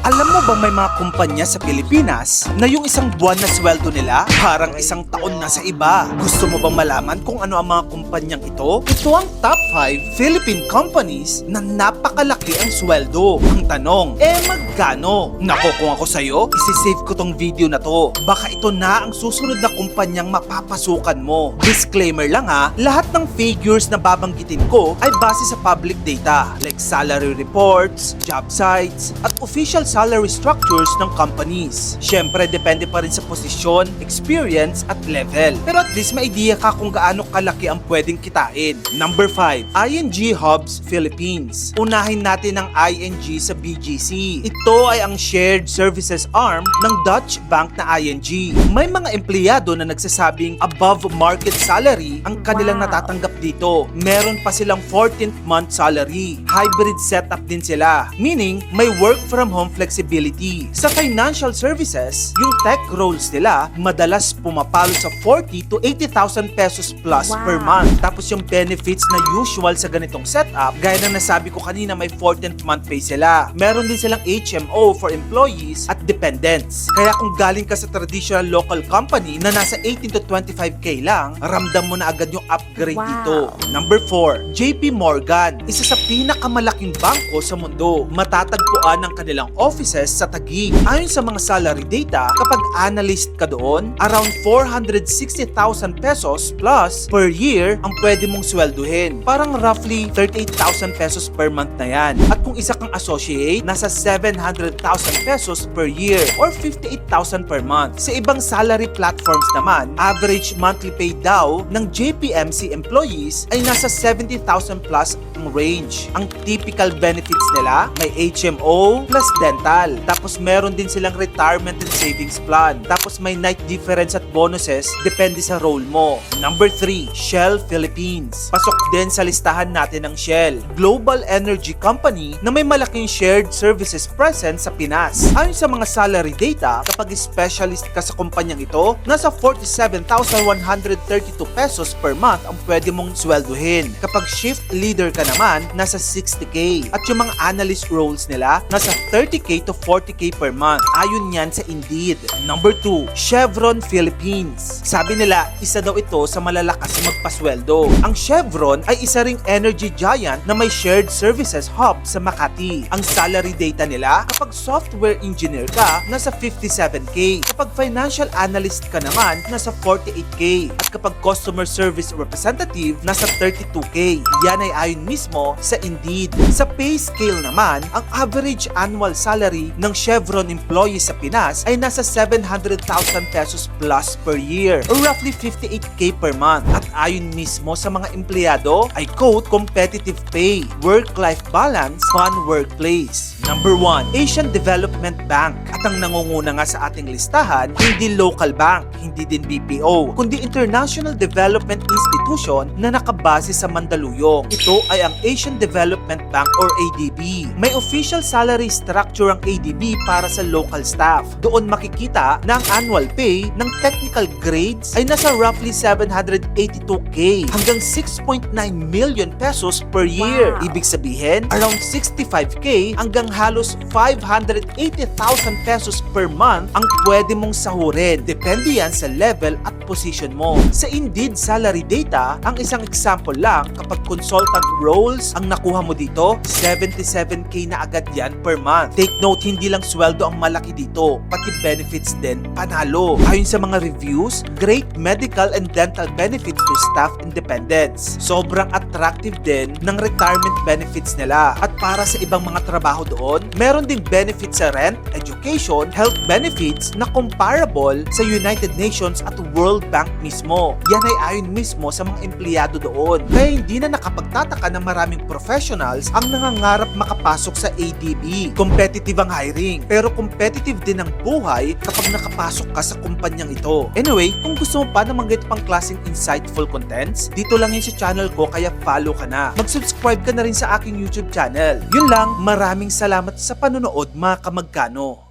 Alam mo bang may mga kumpanya sa Pilipinas na yung isang buwan na sweldo nila parang isang taon na sa iba? Gusto mo bang malaman kung ano ang mga kumpanyang ito? Ito ang top 5 Philippine companies na napakalaki ang sweldo. Ang tanong, eh magkano? Nako kung ako sa'yo, isisave ko tong video na to. Baka ito na ang susunod na kumpanyang mapapasukan mo. Disclaimer lang ha, lahat ng figures na babanggitin ko ay base sa public data like salary reports, job sites, at official salary structures ng companies. Siyempre, depende pa rin sa posisyon, experience, at level. Pero at least may idea ka kung gaano kalaki ang pwedeng kitain. Number 5, ING Hubs Philippines. Unahin natin ang ING sa BGC. Ito ay ang shared services arm ng Dutch bank na ING. May mga empleyado na nagsasabing above market salary ang kanilang Wow. natatanggap dito. Meron pa silang 14th month salary. Hybrid setup din sila. Meaning, may work from home flexibility. Sa financial services, yung tech roles nila madalas pumapalo sa 40 to 80,000 pesos plus Wow. per month. Tapos yung benefits na usual sa ganitong setup, gaya ng nasabi ko kanina may 14th month pay sila. Meron din silang HMO for employees at dependents. Kaya kung galing ka sa traditional local company na nasa 18 to 25k lang, ramdam mo na agad yung upgrade Wow. dito. Number 4, JP Morgan. Isa sa pinakamalaking bangko sa mundo. Matatagpuan ang kanilang offices sa Taguig. Ayon sa mga salary data, kapag analyst ka doon, around 460,000 pesos plus per year ang pwede mong swelduhin. Parang roughly 38,000 pesos per month na yan. At kung isa kang associate, nasa 700,000 pesos per year or 58,000 per month. Sa ibang salary platforms naman, average monthly pay daw ng JPMC employees ay nasa 70,000 plus ang range. Ang typical benefits nila, may HMO plus dental. Tapos meron din silang retirement and savings plan. Tapos may night difference at bonuses depende sa role mo. Number 3, Shell Philippines. Pasok din sa listahan natin ng Shell, global energy company na may malaking shared services presence sa Pinas. Ayon sa mga salary data, kapag specialist ka sa kumpanyang ito, nasa 47,132 pesos per month ang pwede mong swelduhin. Kapag shift leader ka naman, nasa 60k. At yung mga analyst roles nila, nasa 30k to 40k per month. Ayon yan sa Indeed. Number 2, Chevron Philippines. Sabi nila, isa daw ito sa malalakas magpasweldo. Ang Chevron ay isa ring energy giant na may shared services hub sa Makati. Ang salary data nila, kapag software engineer ka, nasa 57k. Kapag financial analyst ka naman, nasa 48k. At kapag customer service representative, nasa 32k. Yan ay ayon mismo sa Indeed. Sa pay scale naman, ang average annual salary ng Chevron employee sa Pinas ay nasa 700,000 pesos plus per year or roughly 58k per month. At ayon mismo sa mga empleyado ay quote competitive pay, work-life balance, fun workplace. Number 1, Asian Development Bank. At ang nangunguna nga sa ating listahan, hindi local bank, hindi din BPO, kundi International Development Institution na nakabase sa Mandaluyong. Ito ay ang Asian Development Bank or ADB. May official salary structure ang ADB para sa local staff. Doon makikita na ang annual pay ng technical grades ay nasa roughly 782k hanggang 6.9 million pesos per year. Wow. Ibig sabihin, around 65k hanggang halos 580,000 pesos per month ang pwede mong sahurin. Depende yan sa level at position mo. Sa Indeed salary data, ang isang example lang, kapag consultant roles ang nakuha mo dito, 77k na agad yan per month. Take note, hindi lang sweldo ang malaki dito, pati benefits din panalo. Ayon sa mga reviews, great medical and dental benefits to staff and dependents. Sobrang attractive din ng retirement benefits nila. At para sa ibang mga trabaho doon, meron ding benefits sa rent, education, health benefits na comparable sa United Nations at World Bank mismo. Yan ay ayon mismo sa mga empleyado doon. Kaya hindi na nakapagtataka na maraming professionals ang nangangarap makapasok sa ADB. Competitive ang hiring, pero competitive din ang buhay kapag nakapasok ka sa kumpanyang ito. Anyway, kung gusto mo pa ng mga pang klaseng insightful contents, dito lang yun sa channel ko kaya follow ka na. Mag-subscribe ka na rin sa aking YouTube channel. Yun lang, maraming salamat sa panonood mga kamagkano.